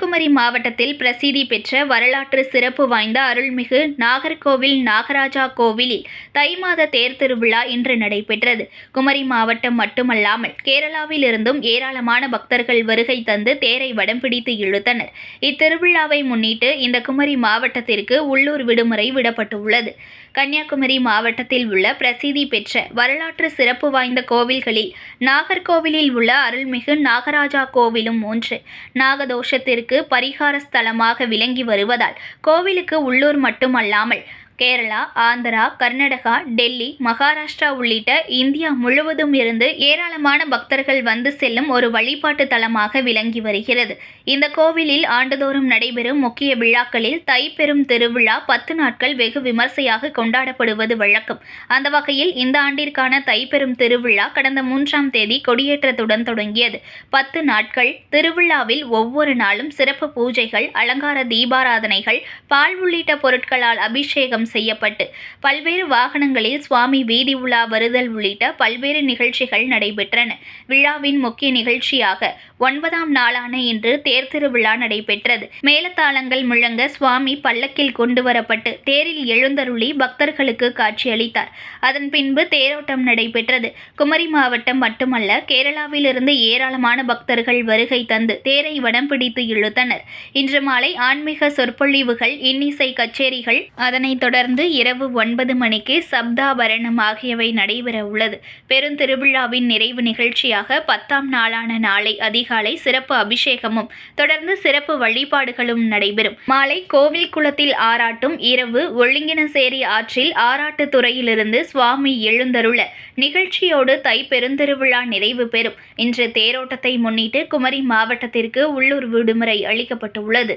கன்னியாகுமரி மாவட்டத்தில் பிரசித்தி பெற்ற வரலாற்று சிறப்பு வாய்ந்த அருள்மிகு நாகர்கோவில் நாகராஜா கோவிலில் தை மாத தேர் திருவிழா இன்று நடைபெற்றது. குமரி மாவட்டம் மட்டுமல்லாமல் கேரளாவில் இருந்தும் ஏராளமான பக்தர்கள் வருகை தந்து தேரை வடம் பிடித்து இழுத்தனர். இத்திருவிழாவை முன்னிட்டு இந்த குமரி மாவட்டத்திற்கு உள்ளூர் விடுமுறை விடப்பட்டுள்ளது. கன்னியாகுமரி மாவட்டத்தில் உள்ள பிரசித்தி பெற்ற வரலாற்று சிறப்பு வாய்ந்த கோவில்களில் நாகர்கோவிலில் உள்ள அருள்மிகு நாகராஜா கோவிலும் ஒன்று. நாகதோஷத்திற்கு பரிகார ஸ்தலமாக விளங்கி வருவதால் கோவிலுக்கு உள்ளூர் மட்டுமல்லாமல் கேரளா ஆந்திரா கர்நாடகா டெல்லி மகாராஷ்டிரா உள்ளிட்ட இந்தியா முழுவதும் இருந்து ஏராளமான பக்தர்கள் வந்து செல்லும் ஒரு வழிபாட்டு தலமாக விளங்கி வருகிறது. இந்த கோவிலில் ஆண்டுதோறும் நடைபெறும் முக்கிய விழாக்களில் தைப்பெரும் திருவிழா பத்து நாட்கள் வெகு விமர்சையாக கொண்டாடப்படுவது வழக்கம். அந்த வகையில் இந்த ஆண்டிற்கான தைப்பெரும் திருவிழா கடந்த மூன்றாம் தேதி கொடியேற்றத்துடன் தொடங்கியது. பத்து நாட்கள் திருவிழாவில் ஒவ்வொரு நாளும் சிறப்பு பூஜைகள் அலங்கார தீபாராதனைகள் பால் உள்ளிட்ட பொருட்களால் அபிஷேகம் செய்யப்பட்டு பல்வேறு வாகனங்களில் சுவாமி வீதி உலா வருதல் உள்ளிட்ட பல்வேறு நிகழ்ச்சிகள் நடைபெற்றன. விழாவின் முக்கிய நிகழ்ச்சியாக ஒன்பதாம் நாளான இன்று தேர் திருவிழா நடைபெற்றது. மேலத்தாளங்கள் முழங்க சுவாமி பல்லக்கில் கொண்டு வரப்பட்டு தேரில் எழுந்தருளி பக்தர்களுக்கு காட்சியளித்தார். அதன் பின்பு தேரோட்டம் நடைபெற்றது. குமரி மாவட்டம் மட்டுமல்ல கேரளாவிலிருந்து ஏராளமான பக்தர்கள் வருகை தந்து தேரை வடம் பிடித்து இழுத்தனர். இன்று மாலை ஆன்மீக சொற்பொழிவுகள் இன்னிசை கச்சேரிகள் அதனைத் தொடர்ந்து தொடர்ந்து இரவு ஒன்பது மணிக்கு சப்தாபரணம் ஆகியவை நடைபெற உள்ளது. பெருந்திருவிழாவின் நிறைவு நிகழ்ச்சியாக பத்தாம் நாளான நாளை அதிகாலை சிறப்பு அபிஷேகமும் தொடர்ந்து சிறப்பு வழிபாடுகளும் நடைபெறும். மாலை கோவில் குளத்தில் ஆராட்டும் இரவு ஒழுங்கினசேரி ஆற்றில் ஆராட்டுத்துறையிலிருந்து சுவாமி எழுந்தருள நிகழ்ச்சியோடு தை பெருந்திருவிழா நிறைவு பெறும். இன்று தேரோட்டத்தை முன்னிட்டு குமரி மாவட்டத்திற்கு உள்ளூர் விடுமுறை அளிக்கப்பட்டுள்ளது.